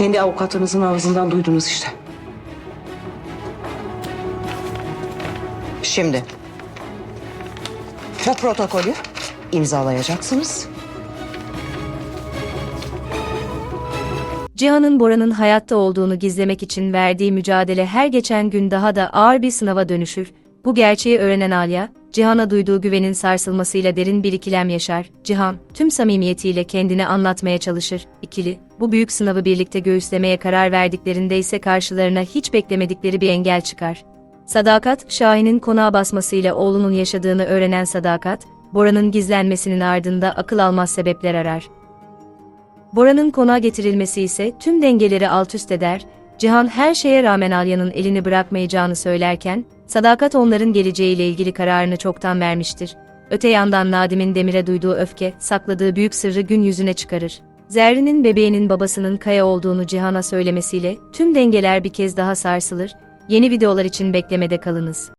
Kendi avukatınızın ağzından duydunuz işte. Şimdi bu protokolü imzalayacaksınız. Cihan'ın Bora'nın hayatta olduğunu gizlemek için verdiği mücadele her geçen gün daha da ağır bir sınava dönüşür. Bu gerçeği öğrenen Alya, Cihan'a duyduğu güvenin sarsılmasıyla derin bir ikilem yaşar. Cihan, tüm samimiyetiyle kendini anlatmaya çalışır. İkili, bu büyük sınavı birlikte göğüslemeye karar verdiklerinde ise karşılarına hiç beklemedikleri bir engel çıkar. Sadakat, Şahin'in konağa basmasıyla oğlunun yaşadığını öğrenen Sadakat, Bora'nın gizlenmesinin ardında akıl almaz sebepler arar. Bora'nın konağa getirilmesi ise tüm dengeleri alt üst eder, Cihan her şeye rağmen Alya'nın elini bırakmayacağını söylerken, Sadakat onların geleceğiyle ilgili kararını çoktan vermiştir. Öte yandan Nadim'in Demir'e duyduğu öfke, sakladığı büyük sırrı gün yüzüne çıkarır. Zerrin'in bebeğinin babasının Kaya olduğunu Cihan'a söylemesiyle tüm dengeler bir kez daha sarsılır, yeni videolar için beklemede kalınız.